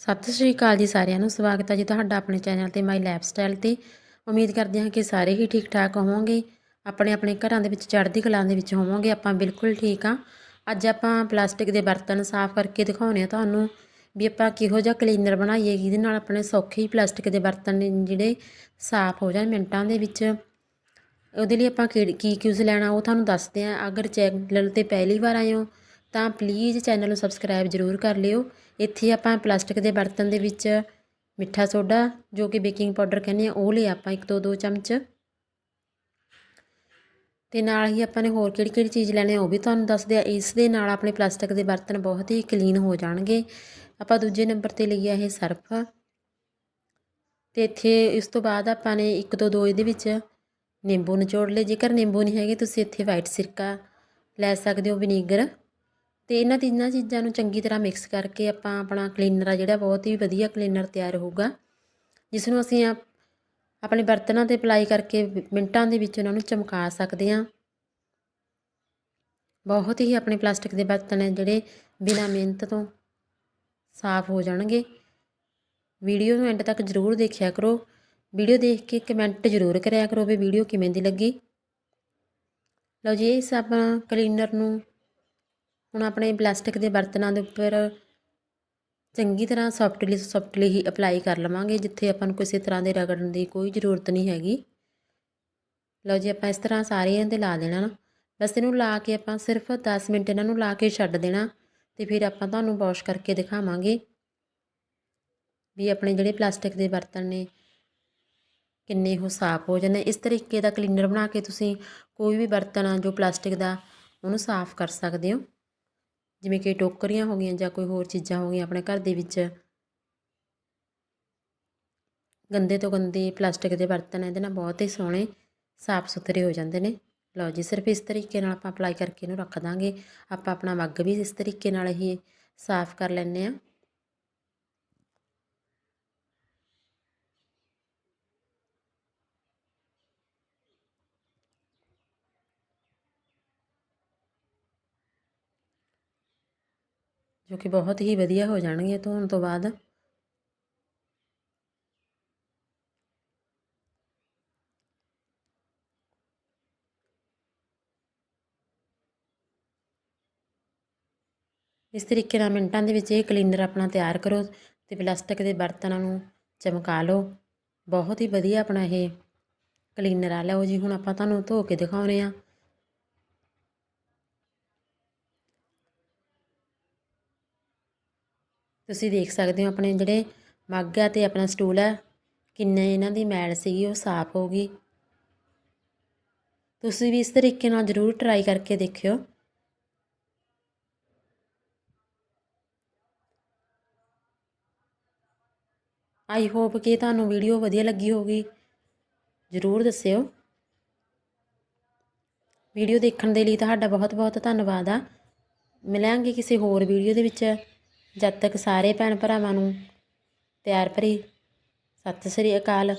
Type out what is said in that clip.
ਸਤਿ ਸ਼੍ਰੀ ਅਕਾਲ ਜੀ ਸਾਰਿਆਂ ਨੂੰ, ਸਵਾਗਤ ਹੈ ਜੀ ਤੁਹਾਡਾ ਆਪਣੇ ਚੈਨਲ ਤੇ ਮਾਈ ਲਾਈਫ ਸਟਾਈਲ ਤੇ। ਉਮੀਦ ਕਰਦੇ ਹਾਂ ਕਿ ਸਾਰੇ ਹੀ ਠੀਕ ਠਾਕ ਹੋਵੋਗੇ। ਆਪਣੇ ਆਪਣੇ ਘਰਾਂ ਦੇ ਵਿੱਚ, ਚੜ੍ਹਦੀ ਕਲਾ ਦੇ ਵਿੱਚ ਹੋਵੋਗੇ, ਆਪਾਂ ਬਿਲਕੁਲ ਠੀਕ ਆ ਅੱਜ ਆਪਾਂ ਪਲਾਸਟਿਕ ਦੇ ਬਰਤਨ ਸਾਫ਼ ਕਰਕੇ ਦਿਖਾਉਣੇ ਆ ਤੁਹਾਨੂੰ ਵੀ ਆਪਾਂ ਕਿਹੋ ਜਿਹਾ ਕਲੀਨਰ ਬਣਾਈਏ, ਜਿਹਦੇ ਨਾਲ ਆਪਣੇ ਸੌਖੇ ਹੀ ਪਲਾਸਟਿਕ ਦੇ ਬਰਤਨ ਜਿਹੜੇ ਸਾਫ਼ ਹੋ ਜਾਣ ਮਿੰਟਾਂ ਦੇ ਵਿੱਚ। ਉਹਦੇ ਲਈ ਆਪਾਂ ਕਿਹੜੀ ਕੀ ਕਿਊਜ਼ ਲੈਣਾ ਉਹ ਤੁਹਾਨੂੰ ਦੱਸਦੇ ਆ ਅਗਰ ਚੈਨਲ ਤੇ ਪਹਿਲੀ ਵਾਰ ਆਏ ਹੋ ਤਾਂ ਪਲੀਜ਼ ਚੈਨਲ ਨੂੰ ਸਬਸਕ੍ਰਾਈਬ ਜ਼ਰੂਰ ਕਰ ਲਿਓ। ਇੱਥੇ ਆਪਾਂ ਪਲਾਸਟਿਕ ਦੇ ਬਰਤਨ ਦੇ ਵਿੱਚ ਮਿੱਠਾ ਸੋਡਾ, ਜੋ ਕਿ ਬੇਕਿੰਗ ਪਾਊਡਰ ਕਹਿੰਦੇ ਆ, ਉਹ ਲਿਆ ਆਪਾਂ ਇੱਕ ਤੋਂ ਦੋ ਚਮਚ। ਤੇ ਨਾਲ ਹੀ ਆਪਾਂ ਨੇ ਹੋਰ ਕਿਹੜੀ ਕਿਹੜੀ ਚੀਜ਼ ਲੈਣੀ ਆ, ਉਹ ਵੀ ਤੁਹਾਨੂੰ ਦੱਸਦੇ ਆ ਇਸ ਦੇ ਨਾਲ ਆਪਣੇ ਪਲਾਸਟਿਕ ਦੇ ਬਰਤਨ ਬਹੁਤ ਹੀ ਕਲੀਨ ਹੋ ਜਾਣਗੇ। ਆਪਾਂ ਦੂਜੇ ਨੰਬਰ ਤੇ ਲਈਆ ਇਹ ਸਰਫ। ਤੇ ਇੱਥੇ ਇਸ ਤੋਂ ਬਾਅਦ ਆਪਾਂ ਨੇ ਇੱਕ ਤੋਂ ਦੋ ਇਹਦੇ ਵਿੱਚ ਨਿੰਬੂ ਨਿਚੋੜ ਲਏ। ਜੇਕਰ ਨਿੰਬੂ ਨਹੀਂ ਹੈਗੇ, ਤੁਸੀਂ ਇੱਥੇ ਵਾਈਟ ਸਿਰਕਾ ਲੈ ਸਕਦੇ ਹੋ ਵਿਨੀਗਰ ਤੇ ਇਹਨਾਂ ਤਿੰਨਾਂ ਚੀਜ਼ਾਂ ਨੂੰ ਚੰਗੀ ਤਰ੍ਹਾਂ ਮਿਕਸ ਕਰਕੇ ਆਪਾਂ ਆਪਣਾ ਕਲੀਨਰ ਆ ਜਿਹੜਾ ਬਹੁਤ ਹੀ ਵਧੀਆ ਕਲੀਨਰ ਤਿਆਰ ਹੋਊਗਾ। ਜਿਸ ਨੂੰ ਅਸੀਂ ਆਪਣੇ ਬਰਤਨਾਂ ਤੇ ਅਪਲਾਈ ਕਰਕੇ ਮਿੰਟਾਂ ਦੇ ਵਿੱਚ ਉਹਨਾਂ ਨੂੰ ਚਮਕਾ ਸਕਦੇ ਹਾਂ। ਬਹੁਤ ਹੀ ਆਪਣੇ ਪਲਾਸਟਿਕ ਦੇ ਬਰਤਨ ਹੈ ਜਿਹੜੇ ਬਿਨਾਂ ਮਿਹਨਤ ਤੋਂ ਸਾਫ਼ ਹੋ ਜਾਣਗੇ। ਵੀਡੀਓ ਨੂੰ ਐਂਡ ਤੱਕ ਜ਼ਰੂਰ ਦੇਖਿਆ ਕਰੋ। ਵੀਡੀਓ ਦੇਖ ਕੇ ਕਮੈਂਟ ਜ਼ਰੂਰ ਕਰਿਆ ਕਰੋ ਵੀ ਵੀਡੀਓ ਕਿਵੇਂ ਦੀ ਲੱਗੀ। ਲਓ ਜੀ, ਇਸ ਆਪਾਂ ਕਲੀਨਰ ਨੂੰ ਹੁਣ ਆਪਣੇ ਪਲਾਸਟਿਕ ਦੇ ਬਰਤਨਾਂ ਦੇ ਉੱਪਰ ਚੰਗੀ ਤਰ੍ਹਾਂ ਸੌਫਟਲੀ ਸੌਫਟਲੀ ਹੀ ਅਪਲਾਈ ਕਰ ਲਵਾਂਗੇ, ਜਿੱਥੇ ਆਪਾਂ ਨੂੰ ਕਿਸੇ ਤਰ੍ਹਾਂ ਦੇ ਰਗੜਨ ਦੀ ਕੋਈ ਜ਼ਰੂਰਤ ਨਹੀਂ ਹੈਗੀ। ਲਓ ਜੀ, ਆਪਾਂ ਇਸ ਤਰ੍ਹਾਂ ਸਾਰਿਆਂ ਤੇ ਲਾ ਦੇਣਾ ਨਾ। ਬਸ ਇਹਨੂੰ ਲਾ ਕੇ ਆਪਾਂ ਸਿਰਫ 10 ਮਿੰਟ ਇਹਨਾਂ ਨੂੰ ਲਾ ਕੇ ਛੱਡ ਦੇਣਾ ਤੇ ਫਿਰ ਆਪਾਂ ਤੁਹਾਨੂੰ ਵਾਸ਼ ਕਰਕੇ ਦਿਖਾਵਾਂਗੇ ਵੀ ਆਪਣੇ ਜਿਹੜੇ ਪਲਾਸਟਿਕ ਦੇ ਬਰਤਨ ਨੇ ਕਿੰਨੇ ਉਹ ਸਾਫ਼ ਹੋ ਜਾਂਦੇ। ਇਸ ਤਰੀਕੇ ਦਾ ਕਲੀਨਰ ਬਣਾ ਕੇ ਤੁਸੀਂ ਕੋਈ ਵੀ ਬਰਤਨ ਆ ਜੋ ਪਲਾਸਟਿਕ ਦਾ, ਉਹਨੂੰ ਸਾਫ਼ ਕਰ ਸਕਦੇ ਹੋ। ਜਿਵੇਂ ਕਿ ਟੋਕਰੀਆਂ ਹੋ ਗਈਆਂ ਜਾਂ ਕੋਈ ਹੋਰ ਚੀਜ਼ਾਂ ਹੋ ਗਈਆਂ ਆਪਣੇ ਘਰ ਦੇ ਵਿੱਚ। ਗੰਦੇ ਤੋਂ ਗੰਦੇ ਪਲਾਸਟਿਕ ਦੇ ਬਰਤਨ ਇਹਦੇ ਨਾਲ ਬਹੁਤ ਹੀ ਸੋਹਣੇ, ਸਾਫ਼ ਸੁਥਰੇ ਹੋ ਜਾਂਦੇ ਨੇ। ਲਓ ਜੀ, ਸਿਰਫ ਇਸ ਤਰੀਕੇ ਨਾਲ ਆਪਾਂ ਅਪਲਾਈ ਕਰਕੇ ਇਹਨੂੰ ਰੱਖ ਦਾਂਗੇ। ਆਪਾਂ ਆਪਣਾ ਮੱਗ ਵੀ ਇਸ ਤਰੀਕੇ ਨਾਲ ਹੀ ਸਾਫ਼ ਕਰ ਲੈਂਦੇ ਆ ਜੋ ਕਿ ਬਹੁਤ ਹੀ ਵਧੀਆ ਹੋ ਜਾਣਗੇ ਧੋਣ ਤੋਂ ਬਾਅਦ। ਇਸ ਤਰੀਕੇ ਨਾਲ ਮਿੰਟਾਂ ਦੇ ਵਿੱਚ ਇਹ ਕਲੀਨਰ ਆਪਣਾ ਤਿਆਰ ਕਰੋ ਤੇ ਪਲਾਸਟਿਕ ਦੇ ਬਰਤਨਾਂ ਨੂੰ ਚਮਕਾ ਲਓ। ਬਹੁਤ ਹੀ ਵਧੀਆ ਆਪਣਾ ਇਹ ਕਲੀਨਰ ਆ। ਲਓ ਜੀ, ਹੁਣ ਆਪਾਂ ਤੁਹਾਨੂੰ ਧੋ ਕੇ ਦਿਖਾਉਨੇ ਆ ਤੁਸੀਂ ਦੇਖ ਸਕਦੇ ਹੋ ਆਪਣੇ ਜਿਹੜੇ ਮੱਗ ਆ ਤੇ ਆਪਣਾ ਸਟੂਲ ਆ, ਕਿੰਨੇ ਇਹਨਾਂ ਦੀ ਮੈਲ ਸੀਗੀ, ਉਹ ਸਾਫ਼ ਹੋ ਗਈ। ਤੁਸੀਂ ਵੀ ਇਸ ਤਰੀਕੇ ਨਾਲ ਜ਼ਰੂਰ ਟਰਾਈ ਕਰਕੇ ਦੇਖਿਓ। ਆਈ ਹੋਪ ਕਿ ਤੁਹਾਨੂੰ ਵੀਡੀਓ ਵਧੀਆ ਲੱਗੀ ਹੋਗੀ ਜ਼ਰੂਰ ਦੱਸਿਓ। ਵੀਡੀਓ ਦੇਖਣ ਦੇ ਲਈ ਤੁਹਾਡਾ ਬਹੁਤ ਬਹੁਤ ਧੰਨਵਾਦ ਆ। ਮਿਲਾਂਗੇ ਕਿਸੇ ਹੋਰ ਵੀਡੀਓ ਦੇ ਵਿੱਚ। ਜਦ ਤੱਕ ਸਾਰੇ ਭੈਣ ਭਰਾਵਾਂ ਨੂੰ ਪਿਆਰ ਭਰੀ ਸਤਿ ਸ੍ਰੀ ਅਕਾਲ।